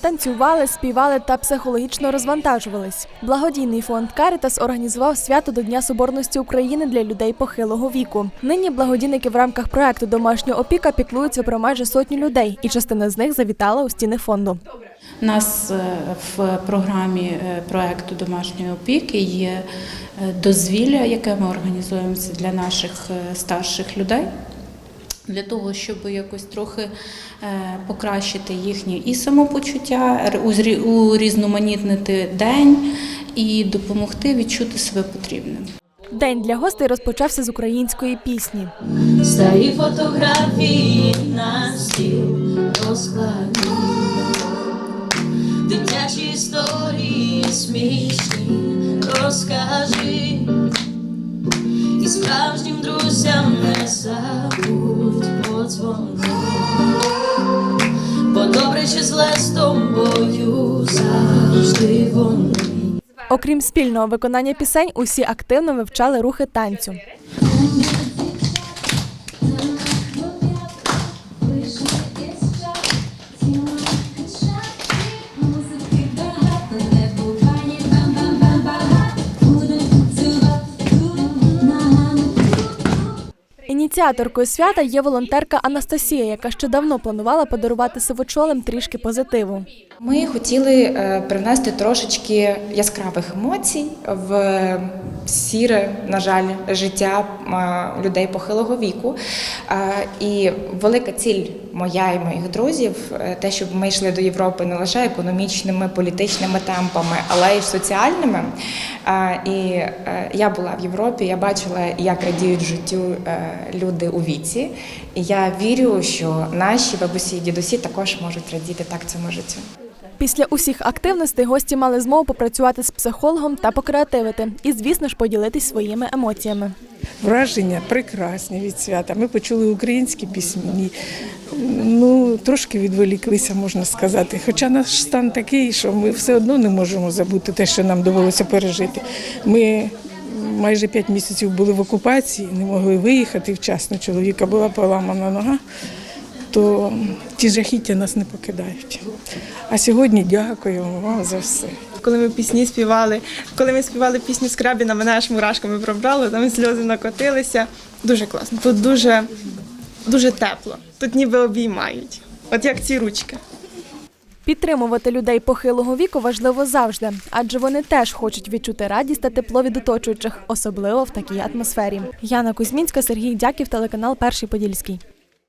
Танцювали, співали та психологічно розвантажувались. Благодійний фонд Карітас організував свято до Дня Соборності України для людей похилого віку. Нині благодійники в рамках проекту Домашня опіка піклуються про майже сотню людей, і частина з них завітала у стіни фонду. У нас е, в програмі е, проекту домашньої опіки є е, дозвілля, яке ми організуємо для наших старших людей. Для того, щоб якось трохи е, покращити їхнє і самопочуття, урізноманітнити день і допомогти відчути себе потрібним. День для гостей розпочався з української пісні. Старі фотографії на стіл розкладу, дитячі історії смішні подзвони, бо добре чи зле з тобою завжди вони. Окрім спільного виконання пісень, усі активно вивчали рухи танцю. Ініціаторкою свята є волонтерка Анастасія, яка ще давно планувала подарувати сивочолим трішки позитиву. Ми хотіли е, привнести трошечки яскравих емоцій в сіре, на жаль, життя е, людей похилого віку. Е, І велика ціль моя і моїх друзів те, щоб ми йшли до Європи не лише економічними, політичними темпами, але й соціальними. І я була в Європі, я бачила, як радіють життю люди у віці. І я вірю, що наші бабусі і дідусі також можуть радіти так цьому життю. Після усіх активностей гості мали змогу попрацювати з психологом та покреативити. І, звісно ж, поділитись своїми емоціями. Враження прекрасні від свята. Ми почули українські пісні. Ну, трошки відволіклися, можна сказати. Хоча наш стан такий, що ми все одно не можемо забути те, що нам довелося пережити. Ми майже п'ять місяців були в окупації, не могли виїхати вчасно. Чоловіка була поламана нога, то ті жахіття нас не покидають. А сьогодні дякуємо вам за все. Коли ми пісні співали, коли ми співали пісню Скрабіна, мене аж мурашками пробрало, там сльози накотилися. Дуже класно. Тут дуже, дуже тепло. Тут ніби обіймають. От як ці ручки. Підтримувати людей похилого віку важливо завжди, адже вони теж хочуть відчути радість та тепло від оточуючих, особливо в такій атмосфері. Яна Кузьмінська, Сергій Дяків, телеканал Перший Подільський.